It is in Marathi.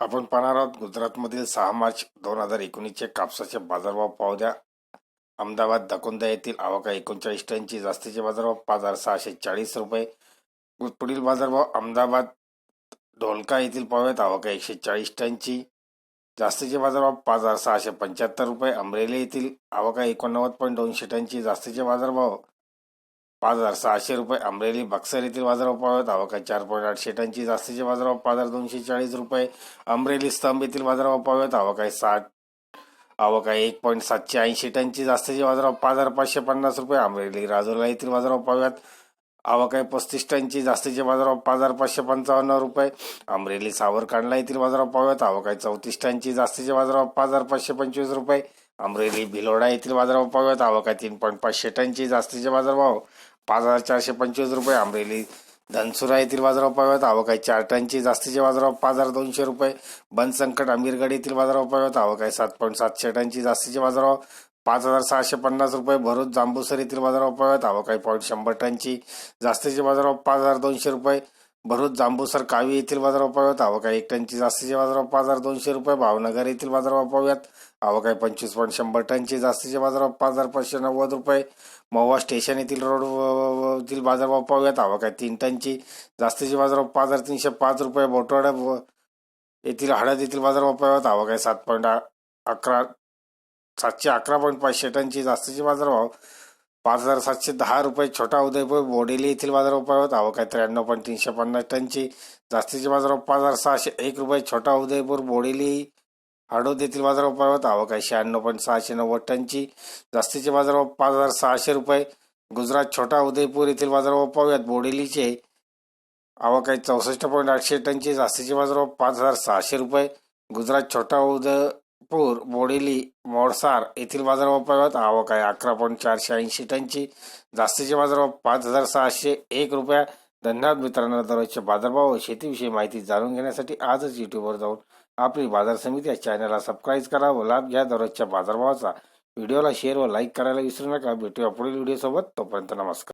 आपण पाहणार आहोत गुजरातमधील सहा मार्च दोन हजार एकोणीसचे कापसाचे बाजारभाव पाहू द्या. अहमदाबाद दकोंदा येथील आवका एकोणचाळीस टनची जास्तीचे बाजारभाव पाच हजार सहाशे चाळीस रुपये. पुढील बाजारभाव अहमदाबाद ढोलका येथील पाहूयात आवका एकशे चाळीस टनची. जास्तीचे बाजारभाव पाच हजार सहाशे पंच्याहत्तर रुपये. अमरेली येथील आवका एकोणनव्वद पॉईंट दोनशे टनची जास्तीचे बाजारभाव पाच हजार सहाशे रुपये अमरेली बक्सर येथील बाजारभाव आहेत आवका चार पॉईंट आठशे टनची जास्तीचे बाजारभाव पाच हजार दोनशे चाळीस रुपये अमरेली स्तंभ येथील बाजारभाव पाहूयात. आवक आहे साठ आवक आहे एक पॉईंट सातशे ऐंशी टनची जास्तीचे बाजारभाव पाच हजार पाचशे पन्नास रुपये अमरेली राजूला येथील बाजारभाव पाहूयात. आवक आहे पस्तीस टनची जास्तीचे बाजारभाव पाच हजार पाचशे पंचावन्न रुपये अमरेली सावरकांडला येथील बाजारभाव पाहूयात. आवक आहे चौतीस टनची जास्तीचे बाजारभाव पाच हजार पाचशे पंचवीस रुपये अमरेली भिलोडा येथील बाजारभाव पाहूयात. आवक आहे तीन पॉईंट पाचशे टनची जास्तीचे बाजारभाव पाच हजार चारशे पंचवीस रुपये अमरेली धनसुरा येथील बाजारभाव पाव्यात आवक आहे चार टनची जास्तीचे बाजारभाव पाच हजार दोनशे रुपये. बनसंकट अमीरगड येथील बाजारभाव पाव्यात आवक आहे सात पॉईंट सातशे टनची जास्तीचे बाजारभाव पाच हजार सहाशे पन्नास रुपये. भरूच जांबूसर येथील बाजारभाव पाव्यात आवक आहे पॉईंट शंभर टनची जास्तीचे बाजारभाव पाच हजार दोनशे रुपये. भरूच जांबूसर कावी येथील बाजारभाव पाहूयात आवक एक टनची जास्तीचे बाजारभाव पाच हजार दोनशे रुपये. भावनगर येथील बाजारभाव पाहूयात आवक पंचवीस पॉईंट शंभर टनची जास्तीचे बाजारभाव पाच हजार पाचशे नव्वद रुपये. महुवा स्टेशन येथील रोड येथील बाजारभाव पाहूयात आवक तीन टनची जास्तीचे बाजारभाव पाच हजार तीनशे पाच रुपये. बोटवाडा व- येथील हळद येथील बाजारभाव पाहूयात आवक सात पॉईंट अकरा सातशे अकरा पॉईंट पाचशे टनची जास्तीचे बाजारभाव पाच हजार सातशे दहा रुपये छोटा उदयपूर बोडेली येथील बाजारभाव पाहूयात आवक आहे. त्र्याण्णव पॉईंट तीनशे पन्नास टनची जास्तीचे बाजारभाव पाच हजार सहाशे एक रुपये छोटा उदयपूर बोडेली हळद येथील बाजारभाव पाहूयात आवक आहे. शहाण्णव पॉईंट सहाशे नव्वद टनची जास्तीचे बाजारभाव पाच हजार सहाशे रुपये. गुजरात छोटा उदयपूर येथील बाजारभाव पाहूयात बोडेलीचे आवक आहे. चौसष्ट पॉईंट आठशे टनची जास्तीचे बाजारभाव पाच हजार सहाशे रुपये. गुजरात छोटा उदय पूर बोडेली मोडसार येथील बाजारभाव पाहूयात आवक आहे. अकरा पॉईंट चारशे ऐंशी टनची जास्तीचे बाजारभाव पाच हजार सहाशे एक रुपया. धन्यवाद मित्रांनो दररोजचे बाजारभाव व शेतीविषयी माहिती जाणून घेण्यासाठी आजच युट्यूबवर जाऊन आपली बाजार समिती या चॅनलला सबस्क्राईब करा व लाभ घ्या. दररोजच्या बाजारभावाचा व्हिडिओला शेअर व लाईक करायला विसरू नका. भेटूया पुढील व्हिडिओसोबत तोपर्यंत नमस्कार.